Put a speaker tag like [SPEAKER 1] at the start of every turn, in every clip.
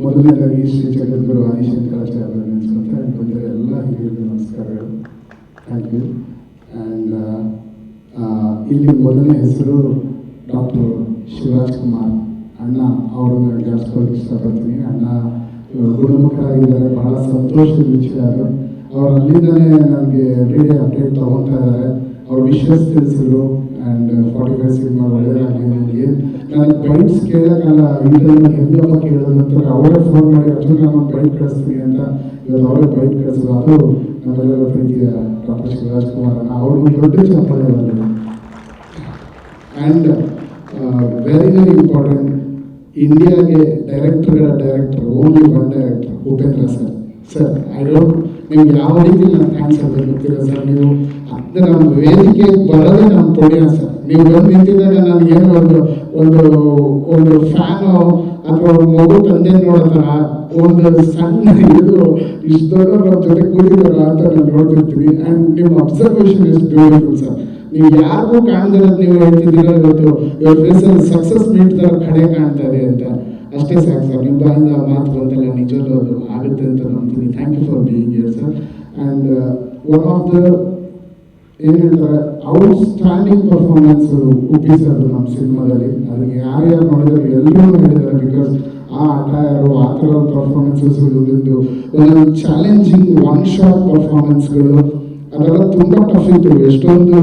[SPEAKER 1] ಮೊದಲನೇದಾಗಿ ಶ್ರೀ ಜಗದ್ಗುರು ಆದಿಶಂಕರಾಚಾರ್ಯ ನೆನೆಸ್ಕೊಳ್ತಾ ಎಲ್ಲ ಹಿರಿಯರಿಗೆ ನಮಸ್ಕಾರಗಳು. ಥ್ಯಾಂಕ್ ಯು ಆ್ಯಂಡ್ ಇಲ್ಲಿ ಮೊದಲನೇ ಹೆಸರು ಡಾಕ್ಟರ್ ಶಿವರಾಜ್ ಕುಮಾರ್ ಅಣ್ಣ, ಅವರನ್ನು ಜಾಸ್ತಿ ಇಷ್ಟಪಡ್ತೀನಿ ಅಣ್ಣ ಗುಣಮುಖರಾಗಿದ್ದಾರೆ, ಬಹಳ ಸಂತೋಷದ ವಿಷಯ ಅದು ಅಲ್ಲಿಂದಲೇ ನಮಗೆ ನನಗೆ ಡೇ ಅಪ್ಡೇಟ್ ತೊಗೊತಾ ಇದ್ದಾರೆ. ಅವ್ರ ವಿಶ್ವಸ್ ತಿಳಿಸಿದ್ರು ಆ್ಯಂಡ್ ಫಾರ್ಟಿ ಫೈವ್ ಸಿನಿಮಾ ಒಳ್ಳೆಯದಾಗಲಿ ನನಗೆ ನಾನು ಬೈಟ್ಸ್ ಕೇಳೋಕ್ಕಲ್ಲ ಇಂಟರ್ವ್ಯೂ ಹೆಂಗಪ್ಪ ಕೇಳಿದ ನಂತರ ಅವರೇ ಫೋನ್ ಮಾಡಿ ಅರ್ಜುನ್ ನಾನು ಬೈಟ್ ಕಳಿಸ್ತೀನಿ ಅಂತ ಇವತ್ತು ಅವರೇ ಬೈಟ್ ಕಳಿಸಿದ್ರು ಅದು ನಮ್ಮೆಲ್ಲರ ಪ್ರೀತಿಯ ಡಾಕ್ಟರ್ ಶಿವರಾಜ್ ಕುಮಾರ್ ಅವ್ರಿಗೆ ದೊಡ್ಡ ಚಪ್ಪಾಳೆ ಬಂದಿದೆ ಆ್ಯಂಡ್ ವೆರಿ ವೆರಿ ಇಂಪಾರ್ಟೆಂಟ್ ಇಂಡಿಯಾಗೆ ಡೈರೆಕ್ಟರ್ಗಳ director only one director Upendra sir sir I ನಿಮ್ಗೆ ಯಾವ ರೀತಿ ನಾನು ಥ್ಯಾಂಕ್ಸ್ ಸರ್ ನೀವು ಅಂದರೆ ವೇದಿಕೆ ಬರೋದೇ ನಮ್ಮ ಪುಣ್ಯ ಸರ್ ನೀವು ಬಂದು ನಿಂತಿದ್ದಾಗ ನಾನು ಏನು ಒಂದು ಒಂದು ಒಂದು ಫ್ಯಾನು ಅಥವಾ ಒಂದು ಮಗು ತಂದೆ ನೋಡೋ ಒಂದು ಸಣ್ಣ ಇದು ಇಷ್ಟು ದೊಡ್ಡ ನಮ್ಮ ಜೊತೆ ಕೂತಿದಾರ ಅಂತ ನಾನು ನೋಡ್ತಿರ್ತೀನಿ. ಆ್ಯಂಡ್ ನಿಮ್ಮ ಅಬ್ಸರ್ವೇಷನ್ ಇಸ್ ಬ್ಯೂಟಿಫುಲ್ ಸರ್ ನೀವು ಯಾರಿಗೂ ಕಾಣ್ದಿರೋದು ನೀವು ಹೇಳ್ತಿದ್ದೀರಾ ಇವತ್ತು? ಇವ್ರ ಫೇಸಲ್ಲಿ ಸಕ್ಸಸ್ ಮೀಟ್ ಕಡೆ ಕಾಣ್ತಾ ಇದೆ ಅಂತ. ಅಷ್ಟೇ ಸಾಕು ಸರ್ ನಿಮ್ಮ ಬಾಯಿಂದ ಮಾತು ಬಂದಲ್ಲ ನಿಜವಲ್ಲೂ ಅದು ಆಗುತ್ತೆ ಅಂತ ನಂಬ್ತೀನಿ thank you for being here sir and one of the ಏನು ಹೇಳ್ತಾರೆ ಔಟ್ಸ್ಟ್ಯಾಂಡಿಂಗ್ ಪರ್ಫಾರ್ಮೆನ್ಸ್ ಉಪ್ಪಿಸೋದು ನಮ್ಮ ಸಿನಿಮಾದಲ್ಲಿ ಅದಕ್ಕೆ ಯಾರ್ಯಾರು ನೋಡಿದ್ರೆ ಎಲ್ಲರೂ ಹೇಳಿದ್ದಾರೆ ಬಿಕಾಸ್ ಆ ಅಟೈರು ಆ ಥರ ಪರ್ಫಾರ್ಮೆನ್ಸಸ್ ಒಂದೊಂದು ಚಾಲೆಂಜಿಂಗ್ ಒನ್ ಶಾಟ್ ಪರ್ಫಾರ್ಮೆನ್ಸ್ಗಳು ಅದೆಲ್ಲ ತುಂಬ ಟಫ್ ಇತ್ತು. ಎಷ್ಟೊಂದು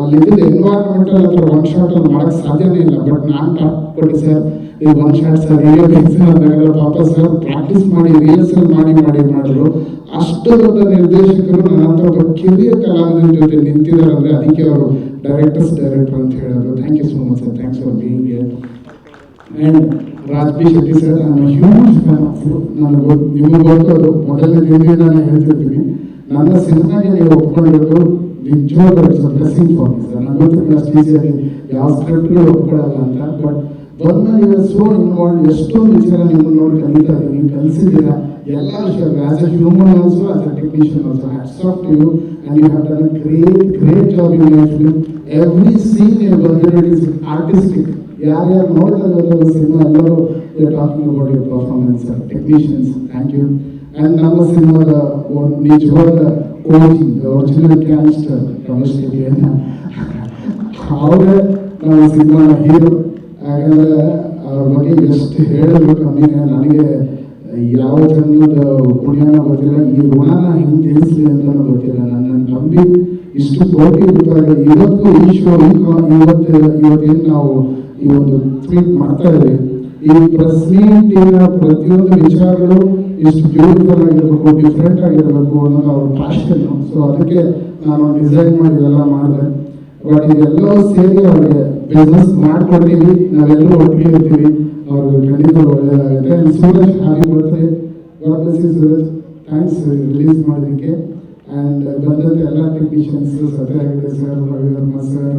[SPEAKER 1] ಅಲ್ಲಿದ್ದ ಎನ್ವೈರ್ಮೆಂಟಲ್ ಅಥವಾ ಒನ್ ಶಾಟ್ ಅಲ್ಲಿ ಮಾಡಕ್ಕೆ ಸಾಧ್ಯನೇ ಇಲ್ಲ. ಬಟ್ ನಾನು ಟಾಪ್ ಸರ್ ಈ ಒನ್ ಶಾಟ್ ಸರ್ ರಿಯಲ್ ಅಂದಾಗೆಲ್ಲ ಪಾಪ ಸರ್ ಪ್ರಾಕ್ಟೀಸ್ ಮಾಡಿ ರಿಹರ್ಸಲ್ ಮಾಡಿ ಮಾಡಿ ಮಾಡಿದ್ರು. ಅಷ್ಟು ದೊಡ್ಡ ನಿರ್ದೇಶಕರು ನನ್ನ ಹತ್ರ ಒಬ್ಬ ಕಿರಿಯ ಕಲಾವಿದರ ಜೊತೆ ನಿಂತಿದ್ದಾರೆ ಅದಕ್ಕೆ ಅವರು ಡೈರೆಕ್ಟರ್ಸ್ ಡೈರೆಕ್ಟರ್ ಅಂತ ಹೇಳೋದು thank you so much sir thanks for here and Raj B Shetty sir ನಾನು ಹ್ಯೂಜ್ ಫ್ಯಾನ್ ನನಗೆ ನಿಮಗೆ ಗೊತ್ತು ಮೊದಲನೇ ನಾನು ಹೇಳ್ತಿರ್ತೀನಿ. ನನ್ನ ಸಿನಿಮಾಗೆ ನೀವು ಒಪ್ಕೊಂಡಿದ್ದು ನಿಜವಾದ it's blessing for me sir ಈಸಿಯಾಗಿ ಯಾವ ಸ್ಕ್ರಿಪ್ಟ್ಗಳು ಒಪ್ಕೊಳ್ಳಲ್ಲ ಅಂತ ಬಟ್ ಬಂದ್ಮೇಲೆ ಸೋ ಇನ್ವಾಲ್ವ್ ಎಷ್ಟೊಂದು ವಿಚಾರ ನಿಮ್ಮನ್ನು ನೋಡಿ ಕಲಿತಾ ಇದ್ದೀನಿ ಕಲಿಸಿದ್ದೀರಾ? ಎಲ್ಲ ವಿಷಯ as a human also as a technician also hats off to you and you have done great great job every scene ನೀವು ಬಂದಿರೋ ಇಸ್ ಆರ್ಟಿಸ್ಟಿಕ್ ಯಾರ್ಯಾರು ನೋಡ್ತಾ ಇರೋದು ಸಿನಿಮಾ, ಎಲ್ಲರೂ talking about your performance technicians thank you and ನಮ್ಮ ಸಿನಿಮಾದ ನಿಜವಾದ coaching original gangster Ramesh ಶೆಟ್ಟಿಯನ್ನು. ಅವರೇ ನಮ್ಮ ಸಿನಿಮಾನ ಹೀರೋ ಯಾಕಂದರೆ ಅವ್ರ ಬಗ್ಗೆ ಎಷ್ಟು ಹೇಳಬೇಕು ಕಮ್ಮಿನೇ ನನಗೆ ಯಾವ ಜನ್ಮದ ಗುಣನ ಗೊತ್ತಿಲ್ಲ, ಈ ಋಣನ ಹಿಂಗೆ ತಿಳಿಸಲಿ ಅಂತಲೂ ಗೊತ್ತಿಲ್ಲ. ನನ್ನ ನಂಬಿ ಇಷ್ಟು ಕೋಟಿ ರೂಪಾಯಿ ಇವತ್ತು ಈ ಶೋ ಇವತ್ತು ಇವತ್ತೇನು ನಾವು ಈ ಒಂದು ಟ್ರೀಟ್ ಮಾಡ್ತಾ ಇದ್ದೀವಿ. ಈ ಪ್ರೆಸ್ ಮೀಟಿನ ಪ್ರತಿಯೊಂದು ವಿಚಾರಗಳು ಇಷ್ಟು ಬ್ಯೂಟಿಫುಲ್ ಆಗಿರಬೇಕು ಡಿಫ್ರೆಂಟ್ ಆಗಿರಬೇಕು ಅನ್ನೋದು ಅವ್ರ ಪ್ಯಾಷನ್ ಸೊ ಅದಕ್ಕೆ ನಾನು ಡಿಸೈನ್ ಮಾಡಿ ಎಲ್ಲ ಮಾಡಿದೆ. ಬಟ್ ಇದೆಲ್ಲವೂ ಸೇರಿ ಅವ್ರಿಗೆ ಬಿಸ್ನೆಸ್ ಮಾಡ್ಕೊಡ್ತೀವಿ ನಾವೆಲ್ಲರೂ ಒಟ್ಟಿಗೆ ಇರ್ತೀವಿ. ಅವ್ರಿಗೆ ಖಂಡಿತ ಒಳ್ಳೆಯದಾಗುತ್ತೆ. Suraj happy birthday thanks release ಮಾಡೋದಕ್ಕೆ ಆ್ಯಂಡ್ ಬಂದಂಥ ಎಲ್ಲ technicians Satya Hegde sir Ravi Varma sir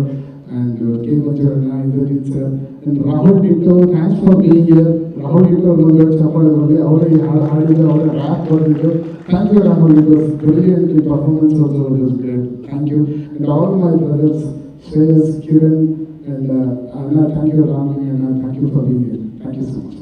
[SPEAKER 1] and K ಮಂಜುರಣ್ಣ Indrajit sir and Rahul Titto thanks for being here Rahul Titto ಒಂದು ಚಪ್ಪಾಳೆ ಅವರೇ ಹಾಡು ಹಾಡಿದ್ದು ಅವರೇ ರ್ಯಾಪ್ ಬರೆದಿದ್ದು thank you Rahul it brilliant performance also it was great thank you and all my brothers Shreyas Kiran and ಅಣ್ಣ thank you Ramaling ಅಣ್ಣ thank you for being here thank you so much